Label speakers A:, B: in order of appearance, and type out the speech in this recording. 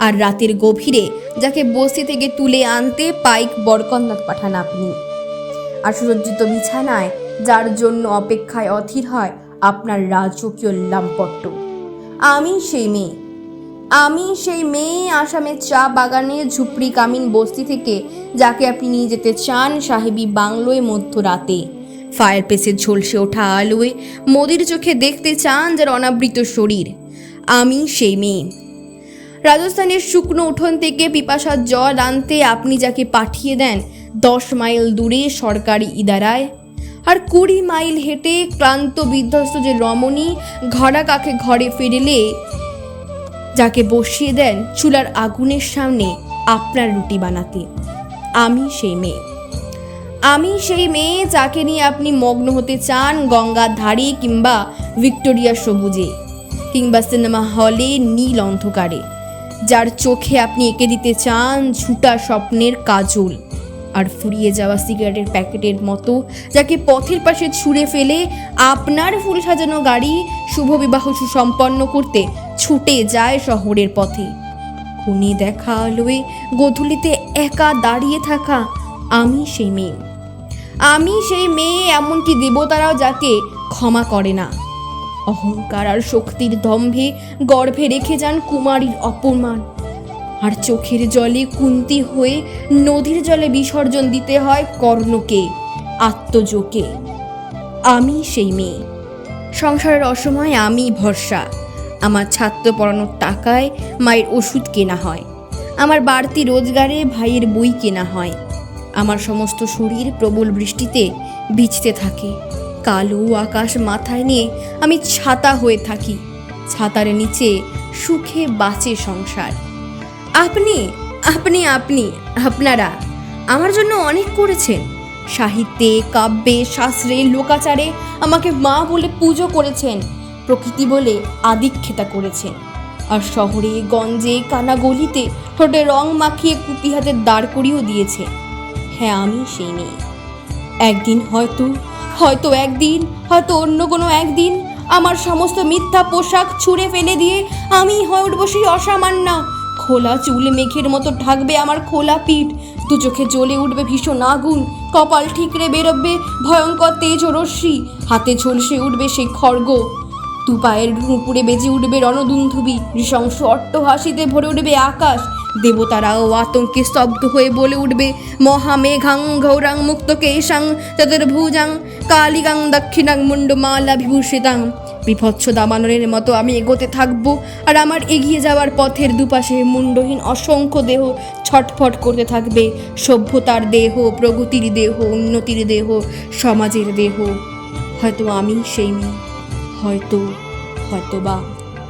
A: আর রাতের গভীরে যাকে বসতি থেকে তুলে আনতে পাইক বরকন্নাথ পাঠান আপনি। আর সুসজ্জিত বিছানায় যার জন্য অপেক্ষায় অধীর হয় আপনার রাজকীয় লাম্পট্ট আমি সেই মেয়ে। আমি সেই মেয়ে আসামের চা বাগানে ঝুপড়ি কামিন বস্তি থেকে যাকে আপনি নিয়ে যেতে চান সাহেবী বাংলোয় মধ্যরাতে। ফায়ার পেসে ঝলসে ওঠা আলোয় মোদির চোখে দেখতে চান যার অনাবৃত শরীর। আমি সেই মেয়ে। রাজস্থানের শুকনো উঠোন থেকে পিপাসার জল আনতে আপনি যাকে পাঠিয়ে দেন, দশ মাইল দূরে সরকারি ইদারায়। আর কুড়ি মাইল হেঁটে ক্লান্ত বিধ্বস্ত যে রমণী ঘরা কাকে ঘরে ফিরলে, যাকে বসিয়ে দেন চুলার আগুনের সামনে আপনার রুটি বানাতে। আমি সেই মেয়ে। আমি সেই মেয়ে যাকে নিয়ে আপনি মগ্ন হতে চান গঙ্গার ধারে কিংবা ভিক্টোরিয়া সবুজে, কিংবা সিনেমা হলে নীল অন্ধকারে। যার চোখে আপনি এঁকে দিতে চান ঝুটা স্বপ্নের কাজল। আর ফুরিয়ে যাওয়া সিগারেটের প্যাকেটের মতো যাকে পথের পাশে ছুঁড়ে ফেলে আপনার ফুল সাজানো গাড়ি শুভ বিবাহ সুসম্পন্ন করতে ছুটে যায় শহরের পথে। কোণে দেখা আলোয় গধূলিতে একা দাঁড়িয়ে থাকা আমি সেই মেয়ে। আমি সেই মেয়ে এমনকি দেবতারাও যাকে ক্ষমা করে না। অহংকার আর শক্তির দম্ভে গর্ভে রেখে যান কুমারীর অপমান। আর চোখের জলে কুন্তি হয়ে নদীর জলে বিসর্জন দিতে হয় কর্ণকে, আত্মজোকে। আমি সেই মেয়ে। সংসারের অসময়ে আমি ভরসা। আমার ছাত্র পড়ানোর টাকায় মায়ের ওষুধ কেনা হয়। আমার বাড়তি রোজগারে ভাইয়ের বই কেনা হয়। আমার সমস্ত শরীর প্রবল বৃষ্টিতে ভিজতে থাকে। কালো আকাশ মাথায় নিয়ে আমি ছাতা হয়ে থাকি। ছাতার নিচে সুখে বাঁচে সংসার। আপনি আপনি আপনি, আপনারা আমার জন্য অনেক করেছেন। সাহিত্যে, কাব্যে, শাস্ত্রে, লোকাচারে আমাকে মা বলে পুজো করেছেন, প্রকৃতি বলে আদিক্ষেতা করেছেন। আর শহরে, গঞ্জে, কানাগলিতে ঠোঁটে রং মাখিয়ে কুপি হাতে দাঁড় করিয়েও দিয়েছে হ্যাঁ আমি সেই মেয়ে। একদিন হয়তো হয়তো একদিন, হয়তো অন্য কোনো একদিন আমার সমস্ত মিথ্যা পোশাক ছুঁড়ে ফেলে দিয়ে আমি হয়ে উঠবো সেই অসামান্যা খোলা চুল মেঘের মতো ঢাকবে আমার খোলা পিঠ। দু চোখে জ্বলে উঠবে ভীষণ আগুন। কপাল ঠিকরে বেরোবে ভয়ঙ্কর তেজ রশ্মি। হাতে ঝলসে উঠবে সেই খড়গ দু পায়ের নুপুরে বেজে উঠবে রণদুন্ধুবি। নৃশংস অট্টহাসিতে ভরে উঠবে আকাশ। দেবতারাও আতঙ্কে স্তব্ধ হয়ে বলে উঠবে, মহামেঘাং ঘৌরাং মুক্ত কেশাং চতুর্ভুজাং কালিগাং দক্ষিণাং মুন্ডমালা বিভূষিতাং। বিভৎস দামাননের মতো আমি এগোতে থাকব আর আমার এগিয়ে যাওয়ার পথের দুপাশে মুন্ডহীন অসংখ্য দেহ ছটফট করতে থাকবে, সভ্যতার দেহ, প্রগতির দেহ, উন্নতির দেহ, সমাজের দেহ। হয়তো আমি সেই মেয়ে, হয়তো হয়তো বা